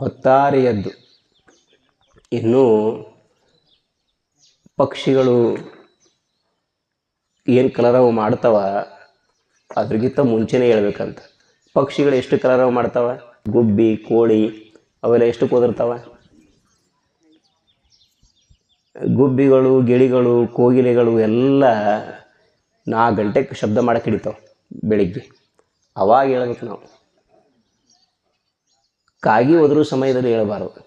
ಹೊತ್ತಾರೆ ಇನ್ನು ಇನ್ನೂ ಪಕ್ಷಿಗಳು ಏನು ಕಲರವ ಮಾಡ್ತಾವ, ಅದ್ರಗಿಂತ ಮುಂಚೆನೇ ಹೇಳ್ಬೇಕಂತ. ಪಕ್ಷಿಗಳು ಎಷ್ಟು ಕಲರವ ಮಾಡ್ತಾವ? ಗುಬ್ಬಿ, ಕೋಳಿ, ಅವೆಲ್ಲ ಎಷ್ಟು ಕುದುರ್ತಾವ? ಗುಬ್ಬಿಗಳು, ಗಿಳಿಗಳು, ಕೋಗಿಲೆಗಳು ಎಲ್ಲ ನಾಲ್ಕು ಗಂಟೆಗೆ ಶಬ್ದ ಮಾಡಕ್ಕೆ ಹಿಡಿತಾವೆ ಬೆಳಿಗ್ಗೆ. ಅವಾಗ ಹೇಳ್ಬೇಕು ನಾವು. ಕಾಗಿ ಹೋದ್ರೂ ಸಮಯದಲ್ಲಿ ಹೇಳಬಾರ್ದು.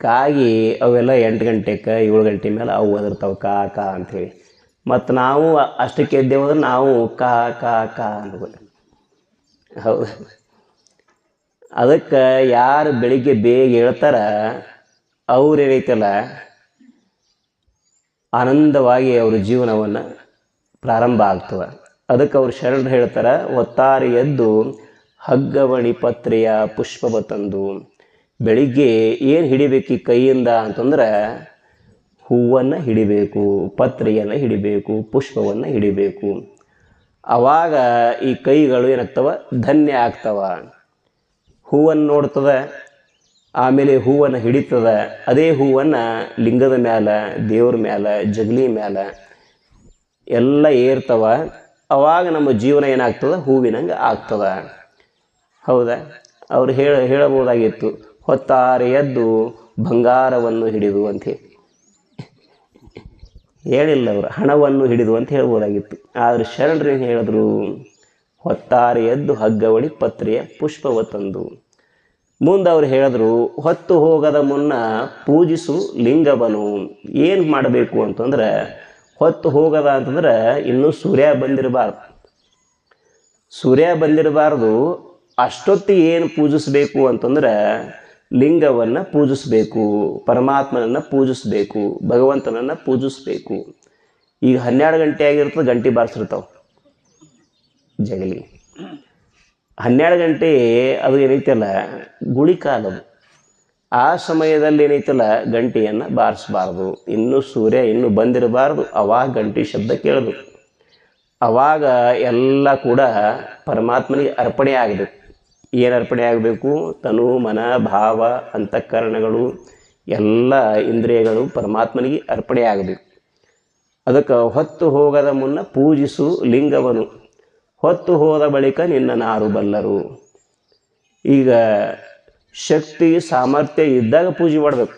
ಕಾಗಿ ಅವೆಲ್ಲ ಎಂಟು ಗಂಟೆಗೆ ಏಳು ಗಂಟೆ ಮೇಲೆ ಅವು ಒದರ್ತಾವೆ, ಕಾ ಕಾ ಅಂಥೇಳಿ ಮತ್ತು ನಾವು ಅಷ್ಟಕ್ಕೆ ಎದ್ದೇವು ಅಂದ್ರೆ ನಾವು ಕಾ ಕಾ ಕಾ ಅನ್ಬೋದು ಹೌದು. ಅದಕ್ಕೆ ಯಾರು ಬೆಳಿಗ್ಗೆ ಬೇಗ ಹೇಳ್ತಾರ, ಅವ್ರು ಏನೈತಲ್ಲ, ಆನಂದವಾಗಿ ಅವ್ರ ಜೀವನವನ್ನು ಪ್ರಾರಂಭ ಆಗ್ತವೆ ಅದಕ್ಕೆ ಅವ್ರು ಶರಣರು ಹೇಳ್ತಾರೆ, ಒತ್ತಾರೆ ಎದ್ದು ಹಗ್ಗವಣಿ ಪತ್ರೆಯ ಪುಷ್ಪವ ತಂದು ಬೆಳಿಗ್ಗೆ ಏನು ಹಿಡಿಬೇಕು ಈ ಕೈಯಿಂದ ಅಂತಂದ್ರೆ ಹೂವನ್ನು ಹಿಡಿಬೇಕು, ಪತ್ರೆಯನ್ನು ಹಿಡಿಬೇಕು, ಪುಷ್ಪವನ್ನು ಹಿಡಿಬೇಕು. ಆವಾಗ ಈ ಕೈಗಳು ಏನಾಗ್ತವ? ಧನ್ಯ ಆಗ್ತವ. ಹೂವನ್ನು ನೋಡ್ತದೆ, ಆಮೇಲೆ ಹೂವನ್ನು ಹಿಡಿತದ. ಅದೇ ಹೂವನ್ನು ಲಿಂಗದ ಮ್ಯಾಲ, ದೇವ್ರ ಮ್ಯಾಲೆ, ಜಗಲಿ ಮ್ಯಾಲ ಎಲ್ಲ ಏರ್ತವ. ಅವಾಗ ನಮ್ಮ ಜೀವನ ಏನಾಗ್ತದ? ಹೂವಿನಂಗೆ ಆಗ್ತದ. ಹೌದಾ? ಅವರು ಹೇಳ, ಹೇಳಬಹುದಾಗಿತ್ತು, ಹೊತ್ತಾರೆ ಎದ್ದು ಬಂಗಾರವನ್ನು ಹಿಡಿದು ಅಂಥೇಳಿ ಹೇಳಿಲ್ಲ ಅವರು, ಹಣವನ್ನು ಹಿಡಿದು ಅಂತ ಹೇಳ್ಬೋದಾಗಿತ್ತು ಆದರೆ ಶರಣರು ಏನು ಹೇಳಿದ್ರು, ಹೊತ್ತಾರೆ ಎದ್ದು ಹಗ್ಗವಳಿ ಪತ್ರೆಯ ಪುಷ್ಪವ ತಂದು ಮುಂದೆ ಅವ್ರು ಹೇಳಿದ್ರು, ಹೊತ್ತು ಹೋಗದ ಮುನ್ನ ಪೂಜಿಸು ಲಿಂಗವನು ಏನು ಮಾಡಬೇಕು ಅಂತಂದ್ರೆ, ಹೊತ್ತು ಹೋಗದ ಅಂತಂದ್ರೆ, ಇನ್ನೂ ಸೂರ್ಯ ಬಂದಿರಬಾರ್ದು ಸೂರ್ಯ ಬಂದಿರಬಾರ್ದು ಅಷ್ಟೊತ್ತಿಗೆ ಏನು ಪೂಜಿಸಬೇಕು ಅಂತಂದ್ರೆ ಲಿಂಗವನ್ನು ಪೂಜಿಸಬೇಕು, ಪರಮಾತ್ಮನನ್ನು ಪೂಜಿಸಬೇಕು, ಭಗವಂತನನ್ನು ಪೂಜಿಸಬೇಕು. ಈಗ ಹನ್ನೆರಡು ಗಂಟೆ ಆಗಿರ್ತದೆ, ಗಂಟೆ ಬಾರಿಸಿರ್ತಾವೆ. ಜಗಲಿ. ಹನ್ನೆರಡು ಗಂಟೆ ಅದು ಏನೈತಲ್ಲ ಗುಳಿ ಕಾಲದು ಆ ಸಮಯದಲ್ಲಿ ಏನೈತಲ್ಲ, ಗಂಟೆಯನ್ನು ಬಾರಿಸಬಾರ್ದು. ಇನ್ನೂ ಸೂರ್ಯ ಇನ್ನೂ ಬಂದಿರಬಾರ್ದು. ಅವಾಗ ಗಂಟೆ ಶಬ್ದ ಕೇಳಬೇಕು ಅವಾಗ ಎಲ್ಲ ಕೂಡ ಪರಮಾತ್ಮನಿಗೆ ಅರ್ಪಣೆ ಆಗಬೇಕು. ಏನು ಅರ್ಪಣೆ ಆಗಬೇಕು? ತನು, ಮನ, ಭಾವ, ಅಂತಃಕರಣಗಳು, ಎಲ್ಲ ಇಂದ್ರಿಯಗಳು ಪರಮಾತ್ಮನಿಗೆ ಅರ್ಪಣೆ ಆಗಬೇಕು. ಅದಕ್ಕೆ ಹೊತ್ತು ಹೋಗದ ಮುನ್ನ ಪೂಜಿಸು ಲಿಂಗವನು. ಹೊತ್ತು ಹೋದ ಬಳಿಕ ನಿನ್ನ ನಾರು ಬಲ್ಲರು. ಈಗ ಶಕ್ತಿ, ಸಾಮರ್ಥ್ಯ ಇದ್ದಾಗ ಪೂಜೆ ಮಾಡಬೇಕು.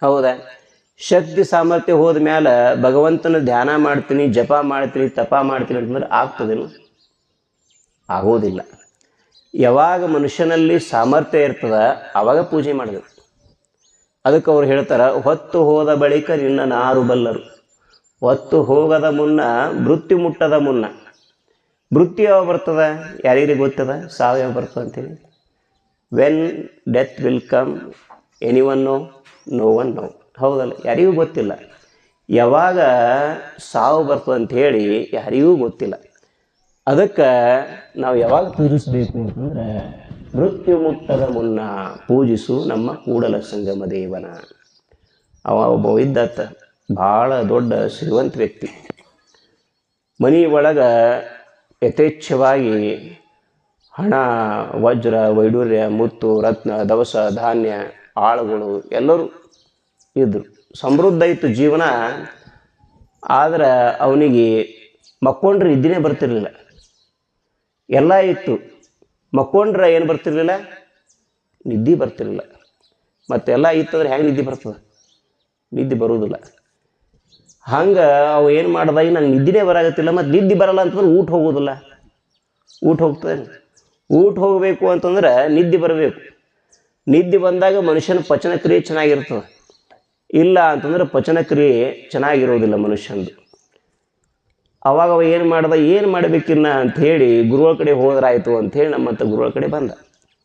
ಹೌದಾ? ಶಕ್ತಿ, ಸಾಮರ್ಥ್ಯ ಹೋದ ಮೇಲೆ ಭಗವಂತನ ಧ್ಯಾನ ಮಾಡ್ತೀನಿ, ಜಪ ಮಾಡ್ತೀನಿ, ತಪ ಮಾಡ್ತೀನಿ ಅಂತಂದ್ರೆ ಆಗ್ತದೇನು? ಆಗೋದಿಲ್ಲ. ಯಾವಾಗ ಮನುಷ್ಯನಲ್ಲಿ ಸಾಮರ್ಥ್ಯ ಇರ್ತದ ಆವಾಗ ಪೂಜೆ ಮಾಡಬೇಕು ಅದಕ್ಕೆ ಅವ್ರು ಹೇಳ್ತಾರೆ, ಹೊತ್ತು ಹೋದ ಬಳಿಕ ನಿನ್ನ ನಾರು ಬಲ್ಲರು. ಹೊತ್ತು ಹೋಗದ ಮುನ್ನ, ಮೃತ್ಯು ಮುಟ್ಟದ ಮುನ್ನ. ಮೃತ್ಯು ಯಾವಾಗ ಬರ್ತದ? ಯಾರಿಗೆ ಗೊತ್ತದ? ಸಾವು ಯಾವಾಗ ಬರ್ತದೆ ಅಂತೇಳಿ. When death will come any one know no one know ಹೌದಲ್ಲ, ಯಾರಿಗೂ ಗೊತ್ತಿಲ್ಲ. ಯಾವಾಗ ಸಾವು ಬರ್ತದೆ ಅಂತ ಹೇಳಿ ಯಾರಿಗೂ ಗೊತ್ತಿಲ್ಲ. ಅದಕ್ಕೆ ನಾವು ಯಾವಾಗ ಪೂಜಿಸಬೇಕು ಅಂತಂದ್ರೆ ಮೃತ್ಯು ಮುಟ್ಟದ ಮುನ್ನ ಪೂಜಿಸು ನಮ್ಮ ಕೂಡಲ ಸಂಗಮ ದೇವನ. ಅವ ಒಬ್ಬ ಇದ್ದತ್ತ ಭಾಳ ದೊಡ್ಡ ಶ್ರೀವಂತ ವ್ಯಕ್ತಿ. ಮನೆ ಒಳಗೆ ಯಥೇಚ್ಛವಾಗಿ ಹಣ, ವಜ್ರ ವೈಡೂರ್ಯ ಮುತ್ತು, ರತ್ನ, ದವಸ, ಧಾನ್ಯ, ಆಳುಗಳು ಎಲ್ಲರೂ ಇದ್ದರು ಸಮೃದ್ಧ ಇತ್ತು ಜೀವನ. ಆದ್ರೆ ಅವನಿಗೆ ಮಕ್ಕೊಂಡ್ರೆ ಇದ್ದಿನೇ ಬರ್ತಿರ್ಲಿಲ್ಲ. ಎಲ್ಲ ಇತ್ತು. ಮಕ್ಕೊಂಡ್ರೆ ಏನು ಬರ್ತಿರ್ಲಿಲ್ಲ? ನಿದ್ದೆ ಬರ್ತಿರ್ಲಿಲ್ಲ. ಮತ್ತೆಲ್ಲ ಇತ್ತಂದ್ರೆ ಹೆಂಗೆ ನಿದ್ದೆ ಬರ್ತದೆ? ನಿದ್ದೆ ಬರೋದಿಲ್ಲ. ಹಂಗೆ ಅವು ಏನು ಮಾಡ್ದಾಗ ನಂಗೆ ನಿದ್ದೆನೇ ಬರಾಗತ್ತಿಲ್ಲ ಮತ್ತು ನಿದ್ದೆ ಬರಲ್ಲ ಅಂತಂದ್ರೆ ಊಟ ಹೋಗೋದಿಲ್ಲ. ಊಟ ಹೋಗ್ತದೆ. ಊಟ ಹೋಗಬೇಕು ಅಂತಂದ್ರೆ ನಿದ್ದೆ ಬರಬೇಕು. ನಿದ್ದೆ ಬಂದಾಗ ಮನುಷ್ಯನ ಪಚನಕ್ರಿಯೆ ಚೆನ್ನಾಗಿರ್ತದೆ. ಇಲ್ಲ ಅಂತಂದ್ರೆ ಪಚನಕ್ರಿಯೆ ಚೆನ್ನಾಗಿರೋದಿಲ್ಲ ಮನುಷ್ಯಂದು. ಅವಾಗ ಅವ ಏನು ಮಾಡ್ದ, ಏನು ಮಾಡಬೇಕಿನ್ನ ಅಂಥೇಳಿ ಗುರುಗಳ ಕಡೆ ಹೋದ್ರಾಯ್ತು ಅಂಥೇಳಿ ಮತ್ತು ಗುರುಗಳ ಕಡೆ ಬಂದ.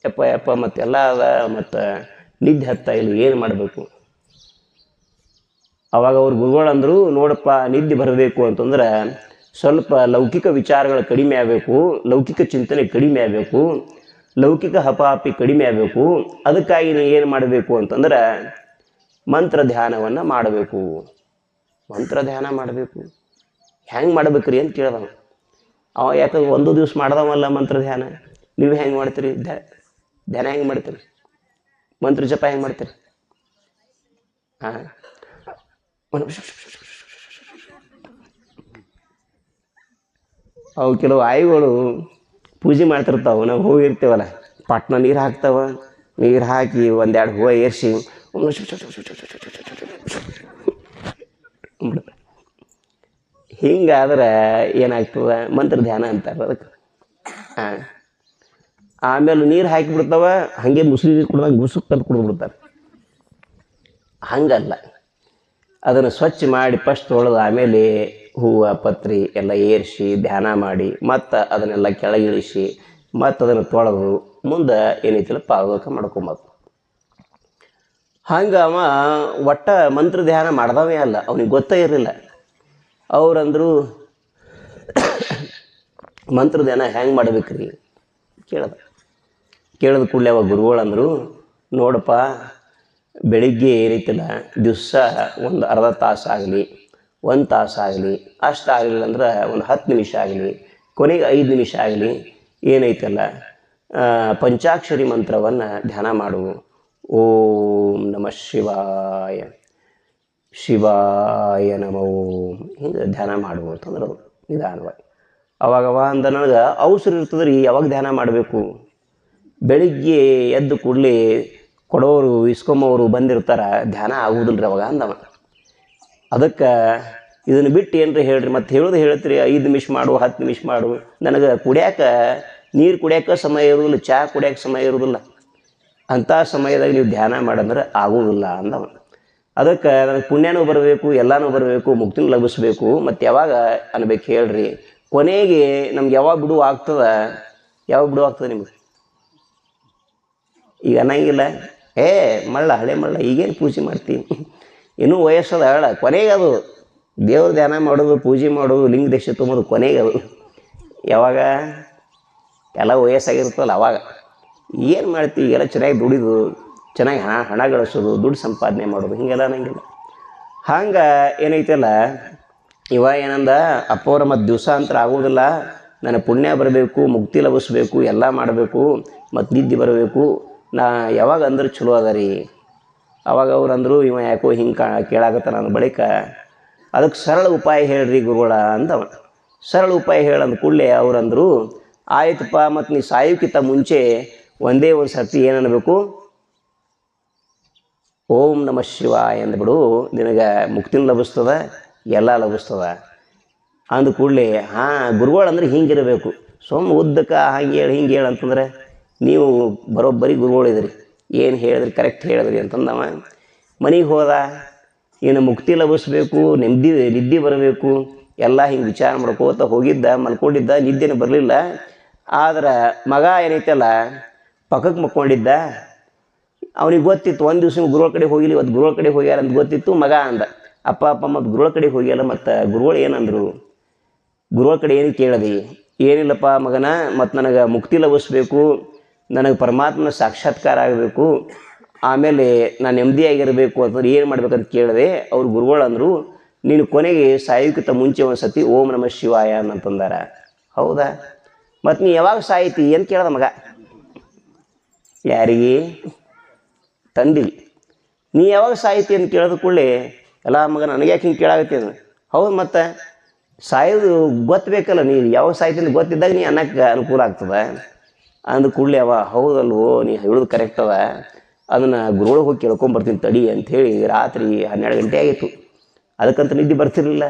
ಯಪ್ಪ ಯಪ್ಪ ಮತ್ತೆಲ್ಲ ಅದ, ಮತ್ತು ನಿದ್ದೆ ಹತ್ತ ಇಲ್ಲಿ, ಏನು ಮಾಡಬೇಕು? ಅವಾಗ ಅವ್ರು ಗುರುಗಳು ಅಂದರು, ನೋಡಪ್ಪ, ನಿದ್ದೆ ಬರಬೇಕು ಅಂತಂದ್ರೆ ಸ್ವಲ್ಪ ಲೌಕಿಕ ವಿಚಾರಗಳು ಕಡಿಮೆ ಆಗಬೇಕು, ಲೌಕಿಕ ಚಿಂತನೆ ಕಡಿಮೆ ಆಗಬೇಕು, ಲೌಕಿಕ ಹಪಾಪಿ ಕಡಿಮೆ ಆಗಬೇಕು, ಅದಕ್ಕಾಗಿ ನೀವು ಏನು ಮಾಡಬೇಕು ಅಂತಂದ್ರೆ ಮಂತ್ರ ಧ್ಯಾನವನ್ನು ಮಾಡಬೇಕು. ಮಂತ್ರ ಧ್ಯಾನ ಮಾಡಬೇಕು. ಹೆಂಗೆ ಮಾಡ್ಬೇಕ್ರಿ ಅಂತ ಕೇಳ್ದ ಅವ ಯಾಕಂದ್ರೆ ಒಂದು ದಿವ್ಸ ಮಾಡ್ದವಲ್ಲ ಮಂತ್ರ ಧ್ಯಾನ ನೀವು ಹೆಂಗೆ ಮಾಡ್ತೀರಿ ಧ್ಯ ಧ್ಯಾನ ಹೆಂಗೆ ಮಾಡ್ತೀರಿ ಮಂತ್ರ ಜಪ ಹೆಂಗೆ ಮಾಡ್ತೀರಿ ಹಾಂ ಅವು ಕೆಲವು ಆಯಿಗಳು ಪೂಜೆ ಮಾಡ್ತಿರ್ತಾವೆ ನಾವು ಹೋಗಿರ್ತೀವಲ್ಲ ಪಟ್ನ ನೀರು ಹಾಕ್ತಾವ ನೀರು ಹಾಕಿ ಒಂದೆರಡು ಹೂವು ಏರ್ಸಿ ಹಿಂಗಾದ್ರೆ ಏನಾಗ್ತದೆ? ಮಂತ್ರ ಧ್ಯಾನ ಅಂತಾರೆ ಅದಕ್ಕೆ. ಹಾಂ. ಆಮೇಲೆ ನೀರು ಹಾಕಿಬಿಡ್ತಾವ ಹಾಗೆ ಮುಸ್ಲಿ ನೀರು ಕುಡ್ದಾಗ ಗುಸುಕ್ ತಂದು ಕುಡಿದ್ಬಿಡ್ತಾರೆ ಹಂಗಲ್ಲ. ಅದನ್ನು ಸ್ವಚ್ಛ ಮಾಡಿ ಫಸ್ಟ್ ತೊಳೆದು ಆಮೇಲೆ ಹೂವು, ಪತ್ರಿ ಎಲ್ಲ ಏರಿಸಿ, ಧ್ಯಾನ ಮಾಡಿ, ಮತ್ತು ಅದನ್ನೆಲ್ಲ ಕೆಳಗಿಳಿಸಿ, ಮತ್ತು ಅದನ್ನು ತೊಳೆದು ಮುಂದೆ ಏನೈತಿಲ್ಲ, ಪಾದೋಕ ಮಾಡ್ಕೊಬೋದು. ಹಂಗೆ ಅವ ಒಟ್ಟ ಮಂತ್ರ ಧ್ಯಾನ ಮಾಡ್ದವೇ ಅಲ್ಲ, ಅವನಿಗೆ ಗೊತ್ತೇ ಇರಲಿಲ್ಲ. ಅವ್ರಂದ್ರು ಮಂತ್ರದೇನ ಹೆಂಗೆ ಮಾಡ್ಬೇಕ್ರಿ? ಕೇಳದ. ಕೇಳಿದ ಕೂಡಲೇ ಅವಾಗ ಗುರುಗಳು ಅಂದರು ನೋಡಪ್ಪ, ಬೆಳಿಗ್ಗೆ ಏನೈತಿಲ್ಲ ದಿವಸ ಒಂದು ಅರ್ಧ ತಾಸು ಆಗಲಿ, ಒಂದು ತಾಸು ಆಗಲಿ, ಅಷ್ಟು ಆಗಲಿಲ್ಲ ಅಂದ್ರೆ ಒಂದು ಹತ್ತು ನಿಮಿಷ ಆಗಲಿ, ಕೊನೆಗೆ ಐದು ನಿಮಿಷ ಆಗಲಿ, ಏನೈತಲ್ಲ ಪಂಚಾಕ್ಷರಿ ಮಂತ್ರವನ್ನು ಧ್ಯಾನ ಮಾಡು. ಓಂ ನಮಃ ಶಿವಾಯ. ಶಿವಾಯ ನಮೋ. ಹಿಂಗೆ ಧ್ಯಾನ ಮಾಡು ಅಂತಂದ್ರೆ ಅದು ನಿಧಾನವಾಗಿ. ಅವಾಗವ ಅಂದ ನನಗೆ ಅವಸರ ಇರ್ತದೆ ರೀ ಯಾವಾಗ ಧ್ಯಾನ ಮಾಡಬೇಕು? ಬೆಳಿಗ್ಗೆ ಎದ್ದು ಕೂಡಲೇ ಕೊಡೋರು ಇಸ್ಕೊಂಬವರು ಬಂದಿರ್ತಾರೆ, ಧ್ಯಾನ ಆಗುವುದಿಲ್ಲ ಅವಾಗ ಅಂದವ ಅದಕ್ಕೆ ಇದನ್ನು ಬಿಟ್ಟು ಏನ್ರಿ ಹೇಳ್ರಿ, ಮತ್ತೆ ಹೇಳೋದು ಹೇಳ್ತೀರಿ, ಐದು ನಿಮಿಷ ಮಾಡು, ಹತ್ತು ನಿಮಿಷ ಮಾಡು. ನನಗೆ ಕುಡಿಯಾಕ, ನೀರು ಕುಡಿಯಾಕ ಸಮಯ ಇರೋದಿಲ್ಲ ಚಹಾ ಕುಡಿಯಾಕ ಸಮಯ ಇರೋದಿಲ್ಲ. ಅಂಥ ಸಮಯದಾಗ ನೀವು ಧ್ಯಾನ ಮಾಡಂದ್ರೆ ಆಗೋದಿಲ್ಲ ಅಂದವ ಅದಕ್ಕೆ ನನಗೆ ಪುಣ್ಯನೂ ಬರಬೇಕು, ಎಲ್ಲನೂ ಬರಬೇಕು, ಮುಕ್ತಿನೂ ಲಭಿಸ್ಬೇಕು. ಮತ್ತು ಯಾವಾಗ ಅನ್ಬೇಕು ಹೇಳ್ರಿ. ಕೊನೆಗೆ ನಮ್ಗೆ ಯಾವಾಗ ಬಿಡು ಆಗ್ತದ? ಯಾವಾಗ ಬಿಡು ಆಗ್ತದೆ ನಿಮ್ಗೆ? ಈಗ ಅನ್ನಂಗಿಲ್ಲ. ಏ, ಮಳ್ಳ, ಹಳೆ ಮಳ್ಳ, ಈಗೇನು ಪೂಜೆ ಮಾಡ್ತೀನಿ ಇನ್ನೂ ವಯಸ್ಸದ ಹೇಳ ಕೊನೆಗೆ ಅದು ದೇವ್ರ ಧ್ಯಾನ ಮಾಡೋದು, ಪೂಜೆ ಮಾಡೋದು, ಲಿಂಗ ದೇಶ ತುಂಬೋದು ಕೊನೆಗೆ ಅದು. ಯಾವಾಗ? ಎಲ್ಲ ವಯಸ್ಸಾಗಿರ್ತಲ್ಲ ಅವಾಗ. ಏನು ಮಾಡ್ತೀವಿ ಎಲ್ಲ ಚೆನ್ನಾಗಿ ದುಡಿದು ಚೆನ್ನಾಗಿ ಹಣ ಹಣ ಗಳಿಸೋದು ದುಡ್ಡು ಸಂಪಾದನೆ ಮಾಡೋದು ಹಿಂಗೆಲ್ಲ ಅನ್ನಂಗಿಲ್ಲ. ಹಂಗೆ ಏನೈತಲ್ಲ, ಇವ ಏನಂದ, ಅಪ್ಪವರ ಮತ್ತು ದಿವಸ ಅಂತ ಆಗೋದಿಲ್ಲ, ನನಗೆ ಪುಣ್ಯ ಬರಬೇಕು, ಮುಕ್ತಿ ಲಭಿಸ್ಬೇಕು, ಎಲ್ಲ ಮಾಡಬೇಕು ಮತ್ತು ನಿದ್ದೆ ಬರಬೇಕು, ನಾ ಯಾವಾಗ ಅಂದ್ರೆ ಚಲೋ ಅದ ರೀ. ಅವಾಗ ಅವ್ರು ಅಂದರು, ಇವ ಯಾಕೋ ಹಿಂಗೆ ಕಾ ಕೇಳಾಕತ್ತ ನನ್ನ ಬಳಿಕ ಅದಕ್ಕೆ ಸರಳ ಉಪಾಯ ಹೇಳ್ರಿ ಗುರುಗಳ ಅಂದವ. ಸರಳ ಉಪಾಯ ಹೇಳಂದ ಕೂಡಲೇ ಅವ್ರಂದರು ಆಯ್ತಪ್ಪ ಮತ್ತು ನೀ ಸಾಯೋಕ್ಕಿಂತ ಮುಂಚೆ ಒಂದೇ ಒಂದು ಸರ್ತಿ ಏನು ಓಂ ನಮಃ ಶಿವ ಅಂದ್ಬಿಡು ನಿನಗೆ ಮುಕ್ತಿನ ಲಭಿಸ್ತದ, ಎಲ್ಲ ಲಭಿಸ್ತದ. ಅಂದ ಕೂಡಲೇ ಹಾಂ ಗುರುಗಳು ಅಂದ್ರೆ ಹಿಂಗಿರಬೇಕು. ಸೊಮ್ಮ ಉದ್ದಕ್ಕೆ ಹಂಗೆ ಹೇಳಿ, ಹಿಂಗೆ ಹೇಳು ಅಂತಂದ್ರೆ ನೀವು ಬರೋಬ್ಬರಿ ಗುರುಗಳಿದ್ರಿ ಏನು ಹೇಳಿದ್ರಿ ಕರೆಕ್ಟ್ ಹೇಳಿದ್ರಿ ಅಂತಂದವ. ಮನೆಗೆ ಹೋದ ಏನು ಮುಕ್ತಿ ಲಭಿಸ್ಬೇಕು, ನೆಮ್ಮದಿ, ನಿದ್ದೆ ಬರಬೇಕು, ಎಲ್ಲ ಹಿಂಗೆ ವಿಚಾರ ಮಾಡ್ಕೋತ ಹೋಗಿದ್ದ, ಮಲ್ಕೊಂಡಿದ್ದ, ನಿದ್ದೆನೂ ಬರಲಿಲ್ಲ. ಆದ್ರೆ ಮಗ ಏನೈತಲ್ಲ ಪಕ್ಕಕ್ಕೆ ಮಕ್ಕೊಂಡಿದ್ದ ಅವನಿಗೆ ಗೊತ್ತಿತ್ತು, ಒಂದು ದಿವಸ ಗುರುಗಳ ಕಡೆ ಹೋಗಿಲ್ಲ, ಇವತ್ತು ಗುರುಗಳ ಕಡೆ ಹೋಗ್ಯಾರ ಅಂತ ಗೊತ್ತಿತ್ತು, ಮಗ ಅಂದ. ಅಪ್ಪ ಅಪ್ಪ ಮತ್ತು ಗುರುಗಳ ಕಡೆ ಹೋಗ್ಯಲ್ಲ ಮತ್ತು ಗುರುಗಳು ಏನಂದರು, ಗುರುಗಳ ಕಡೆ ಏನು ಕೇಳಿದೆ? ಏನಿಲ್ಲಪ್ಪ ಮಗನ, ಮತ್ತು ನನಗೆ ಮುಕ್ತಿ ಲಭಿಸ್ಬೇಕು, ನನಗೆ ಪರಮಾತ್ಮನ ಸಾಕ್ಷಾತ್ಕಾರ ಆಗಬೇಕು, ಆಮೇಲೆ ನಾನು ನೆಮ್ಮದಿಯಾಗಿರಬೇಕು ಅಂತಂದ್ರೆ ಏನು ಮಾಡ್ಬೇಕಂತ ಕೇಳಿದೆ, ಅವ್ರು ಗುರುಗಳು ಅಂದರು, ನೀನು ಕೊನೆಗೆ ಸಾಯೋಕ್ಕಿಂತ ಮುಂಚೆ ಒಂದು ಸತಿ ಓಂ ನಮಃ ಶಿವಾಯ ಅಂತಂದಾರ. ಹೌದಾ? ಮತ್ತು ನೀ ಯಾವಾಗ ಸಾಯ್ತಿ? ಏನು ಕೇಳ್ದ ಮಗ? ಯಾರಿಗೆ? ತಂದಿವಿ ನೀ ಯಾವಾಗ ಸಾಯಿತಿ ಅಂತ ಕೇಳಿದ ಕೂಡಲೇ ಎಲ್ಲ ಮಗ ನನಗೆ ಯಾಕೆ ಹಿಂಗೆ ಕೇಳಾಗತ್ತೆ ಅಂದ್ರೆ ಹೌದು ಮತ್ತೆ ಸಾಯೋದು ಗೊತ್ತಬೇಕಲ್ಲ ನೀ ಯಾವಾಗ ಸಾಯ್ತಿ ಅಂತ ಗೊತ್ತಿದ್ದಾಗ ನೀ ಅನ್ನಕ್ಕೆ ಅನುಕೂಲ ಆಗ್ತದೆ. ಅಂದ ಕೂಡಲೇ ಅವ ಹೌದಲ್ವೋ, ನೀ ಹೇಳೋದು ಕರೆಕ್ಟ್ ಅದ. ಅದನ್ನು ಗುರುಗಳಿಗೆ ಹೋಗಿ ಕೇಳ್ಕೊಂಬರ್ತೀನಿ ತಡಿ ಅಂಥೇಳಿ ರಾತ್ರಿ ಹನ್ನೆರಡು ಗಂಟೆ ಆಗಿತ್ತು. ಅದಕ್ಕಂತ ನಿದ್ದೆ ಬರ್ತಿರಲಿಲ್ಲ.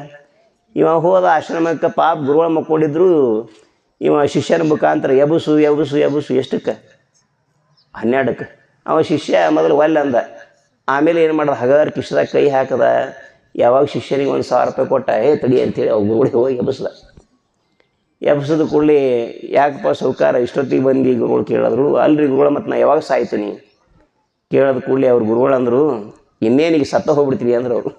ಇವ ಹೋದ ಆಶ್ರಮಕ್ಕೆ ಪಾಪ ಗುರುಗಳ ಮಕ್ಕೊಂಡಿದ್ರು. ಇವ ಶಿಷ್ಯನ ಮುಖಾಂತರ ಎಬಸು ಎಬಸು ಎಬಸು ಎಷ್ಟಕ್ಕೆ? ಹನ್ನೆರಡಕ್ಕೆ. ಅವ ಶಿಷ್ಯ ಮೊದಲು ಒಲ್ಲ ಅಂದ. ಆಮೇಲೆ ಏನು ಮಾಡ್ದ? ಹಗರ್ ಕಿಶ್ದಾಗ ಕೈ ಹಾಕದ. ಯಾವಾಗ ಶಿಷ್ಯನಿಗೆ ಒಂದು ಸಾವಿರ ರೂಪಾಯಿ ಕೊಟ್ಟ, ಏ ತಡಿ ಅಂತೇಳಿ ಅವ್ರ ಗುರುಗಳಿಗೆ ಹೋಗಿ ಎಬ್ಬಿಸ್ದ. ಎಬ್ಸದ ಕೂಡಲಿ ಯಾಕಪ್ಪ ಸೌಕಾರ ಇಷ್ಟೊತ್ತಿಗೆ ಬಂದು ಗುರುಗಳು ಕೇಳಿದ್ರು ಅಲ್ರಿ ಗುರುಗಳು, ಮತ್ತು ನಾ ಯಾವಾಗ ಸಾಯ್ತೀನಿ ಕೇಳೋದು ಕೂಡಲಿ ಅವ್ರು ಗುರುಗಳು ಅಂದರು, ಇನ್ನೇನಿಗೆ ಸತ್ತ ಹೋಗ್ಬಿಡ್ತೀವಿ ಅಂದ್ರು ಅವರು.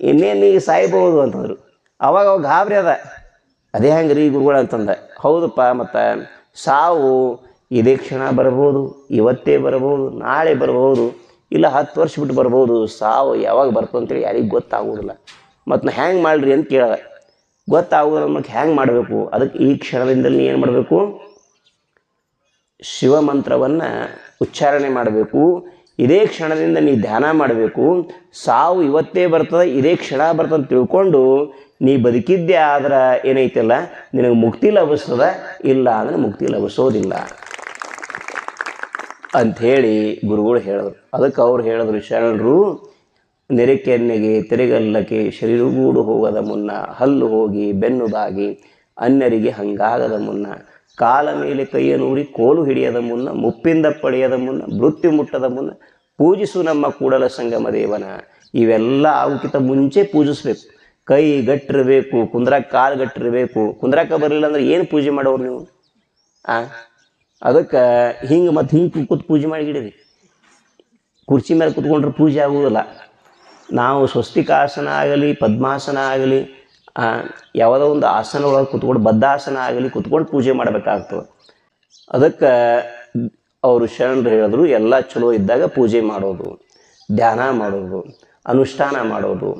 ಇನ್ನೇನಿಗೆ ಸಾಯ್ಬೋದು ಅಂತಂದರು. ಅವಾಗ ಅವಾಗ ಗಾಬರಿ ಅದ. ಅದೇ ಹೆಂಗೆ ರೀ ಗುರುಗಳು ಅಂತಂದ. ಹೌದಪ್ಪ, ಮತ್ತು ಸಾವು ಇದೇ ಕ್ಷಣ ಬರ್ಬೋದು ಇವತ್ತೇ ಬರ್ಬೋದು ನಾಳೆ ಬರ್ಬೋದು ಇಲ್ಲ ಹತ್ತು ವರ್ಷ ಬಿಟ್ಟು ಬರ್ಬೋದು ಸಾವು ಯಾವಾಗ ಬರ್ತು ಅಂತೇಳಿ ಯಾರಿಗೆ ಗೊತ್ತಾಗೋದಿಲ್ಲ ಮತ್ತು ನಾ ಹ್ಯಾಂಗೆ ಮಾಡ್ರಿ ಅಂತ ಕೇಳಿದೆ ಗೊತ್ತಾಗೋದಿಲ್ಲ ಮತ್ತು ಹ್ಯಾಂಗೆ ಮಾಡಬೇಕು? ಅದಕ್ಕೆ ಈ ಕ್ಷಣದಿಂದಲೇ ಏನು ಮಾಡಬೇಕು? ಶಿವಮಂತ್ರವನ್ನು ಉಚ್ಚಾರಣೆ ಮಾಡಬೇಕು. ಇದೇ ಕ್ಷಣದಿಂದ ನೀ ಧ್ಯಾನ ಮಾಡಬೇಕು. ಸಾವು ಇವತ್ತೇ ಬರ್ತದೆ, ಇದೇ ಕ್ಷಣ ಬರ್ತದೆ ತಿಳ್ಕೊಂಡು ನೀ ಬದುಕಿದ್ದೆ ಆದ್ರೆ ಏನೈತಲ್ಲ? ನಿನಗೆ ಮುಕ್ತಿ ಲಭಿಸ್ತದ, ಇಲ್ಲ ಅಂದ್ರೆ ಮುಕ್ತಿ ಲಭಿಸೋದಿಲ್ಲ. ಅಂಥೇಳಿ ಗುರುಗಳು ಹೇಳಿದ್ರು. ಅದಕ್ಕೆ ಅವ್ರು ಹೇಳಿದ್ರು, ಶರಣರು, ನೆರೆಕೆನ್ನೆಗೆ, ತೆರೆಗಲ್ಲಕ್ಕೆ ಶರೀರಗೂಡು ಹೋಗದ ಮುನ್ನ, ಹಲ್ಲು ಹೋಗಿ, ಬೆನ್ನು ಬಾಗಿ, ಅನ್ಯರಿಗೆ ಹಂಗಾಗದ ಮುನ್ನ, ಕಾಲ ಮೇಲೆ ಕೈಯನ್ನು ನೂರಿ ಕೋಲು ಹಿಡಿಯದ ಮುನ್ನ, ಮುಪ್ಪಿಂದ ಪಡೆಯದ ಮುನ್ನ, ಮೃತ್ಯು ಮುಟ್ಟದ ಮುನ್ನ, ಪೂಜಿಸು ನಮ್ಮ ಕೂಡಲ ಸಂಗಮ ದೇವನ. ಇವೆಲ್ಲ ಅವಕ್ಕಿಂತ ಮುಂಚೆ ಪೂಜಿಸ್ಬೇಕು. ಕೈ ಗಟ್ಟಿರಬೇಕು ಕುಂದ್ರಕ್ಕೆ ಕಾಲು ಗಟ್ಟಿರಬೇಕು. ಕುಂದ್ರಕ್ಕೆ ಬರಲಿಲ್ಲ ಅಂದ್ರೆ ಏನು ಪೂಜೆ ಮಾಡೋರು ನೀವು? ಆ? ಅದಕ್ಕೆ ಹಿಂಗೆ ಮತ್ತು ಹಿಂಗೆ ಕೂತ್ ಪೂಜೆ ಮಾಡಿಗಿಡಿರಿ ಕುರ್ಚಿ ಮೇಲೆ ಕುತ್ಕೊಂಡ್ರೆ ಪೂಜೆ ಆಗುವುದಿಲ್ಲ ನಾವು ಸ್ವಸ್ತಿಕಾಸನ ಆಗಲಿ, ಪದ್ಮಾಸನ ಆಗಲಿ ಯಾವುದೋ ಒಂದು ಆಸನ ಒಳಗೆ ಕುತ್ಕೊಂಡು, ಬದ್ಧಾಸನ ಆಗಲಿ ಕುತ್ಕೊಂಡು ಪೂಜೆ ಮಾಡಬೇಕಾಗ್ತದೆ. ಅದಕ್ಕೆ ಅವರು ಶರಣರು ಹೇಳಿದ್ರು, ಎಲ್ಲ ಚಲೋ ಇದ್ದಾಗ ಪೂಜೆ ಮಾಡೋದು, ಧ್ಯಾನ ಮಾಡೋದು, ಅನುಷ್ಠಾನ ಮಾಡೋದು.